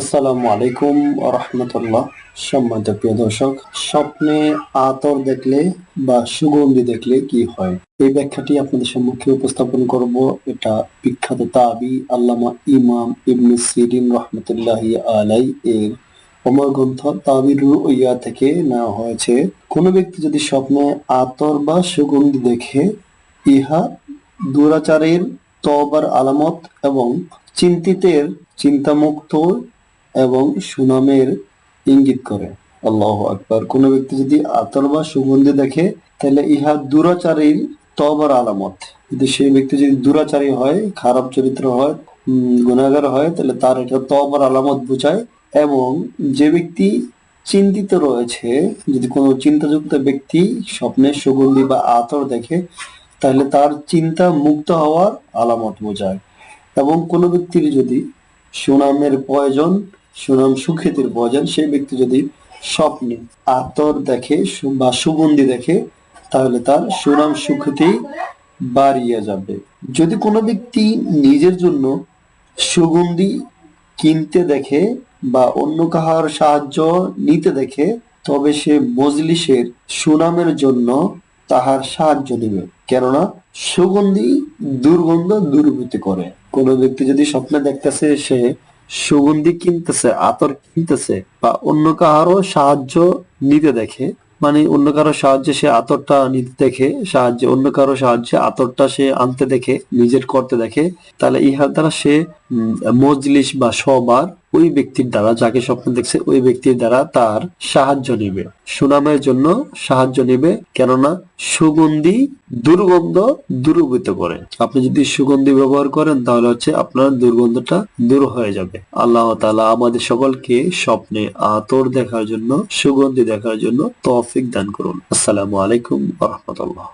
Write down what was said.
আসসালামু আলাইকুম রহমতুল্লাহ সম্মানিত প্রিয় দর্শক, স্বপ্নে আতর দেখলে বা সুগন্ধি দেখলে কি হয়? এই ব্যাখ্যাটি আপনাদের সম্মুখে উপস্থাপন করব। এটা বিখ্যাত তাবি আল্লামা ইমাম ইবনে সিরিন রহমতুল্লাহ আলাই এর অমর গ্রন্থ তাবির ইয়া থেকে নেওয়া হয়েছে। কোন ব্যক্তি যদি স্বপ্নে আতর বা সুগন্ধি দেখে, ইহা দুরাচারের তবার আলামত এবং চিন্তিতের চিন্তামুক্ত এবং সুনামের ইঙ্গিত করে। আল্লাহ আকবার। কোন ব্যক্তি যদি আতর বা সুগন্ধি দেখে, তাহলে ইহা দুরাচারীর তবার আলামত। যদি সেই ব্যক্তি যদি দুরাচারী হয়, খারাপ চরিত্র হয় গুনাহগার হয়, তাহলে তার এটা তবার আলামত বোঝায় এবং যে ব্যক্তি চিন্তিত রয়েছে, যদি কোনো চিন্তাযুক্ত ব্যক্তি স্বপ্নের সুগন্ধি বা আতর দেখে, তাহলে তার চিন্তা মুক্ত হওয়ার আলামত বোঝায়। এবং কোনো ব্যক্তির যদি সুনামের প্রয়োজন সুনাম সুখ্যাতির প্রয়োজন সেই ব্যক্তি যদি স্বপ্নে, আতর দেখে বা সুগন্ধি দেখে, তাহলে তার সুনাম সুখ্যাতি বাড়িয়ে যাবে। যদি কোনো ব্যক্তি নিজের জন্য সুগন্ধি কিনতে দেখে বা অন্য কাহার সাহায্য নিতে দেখে, তবে সে মজলিসের সুনামের জন্য তাহার সাহায্য নেবে। কেননা সুগন্ধি দুর্গন্ধ দূরীভূত করে। কোন ব্যক্তি যদি স্বপ্নে দেখতেছে সে সুগন্ধি কিনতেছে, আতর কিনতেছে বা অন্য কারও সাহায্য নিতে দেখে মানে অন্য কারও সাহায্যে সে আতরটা নিতে দেখে, সাহায্যে অন্য কারও সাহায্যে আতরটা সে আনতে দেখে, নিজের করতে দেখে, তাহলে ইহার দ্বারা সে মজলিস বা সবার ওই ব্যক্তির দ্বারা, যাকে স্বপ্ন দেখছে, ওই ব্যক্তির দ্বারা তার সাহায্য নেবে। সুনামের জন্য সাহায্য নেবে, কেননা সুগন্ধি দুর্গন্ধ দূরীভূত করে। আপনি যদি সুগন্ধি ব্যবহার করেন, তাহলে হচ্ছে আপনার দুর্গন্ধটা দূর হয়ে যাবে। আল্লাহ তাআলা আমাদের সকলকে স্বপ্নে আতর দেখার জন্য, সুগন্ধি দেখার জন্য তৌফিক দান করুন। আসসালামু আলাইকুম রহমতুল্লাহ।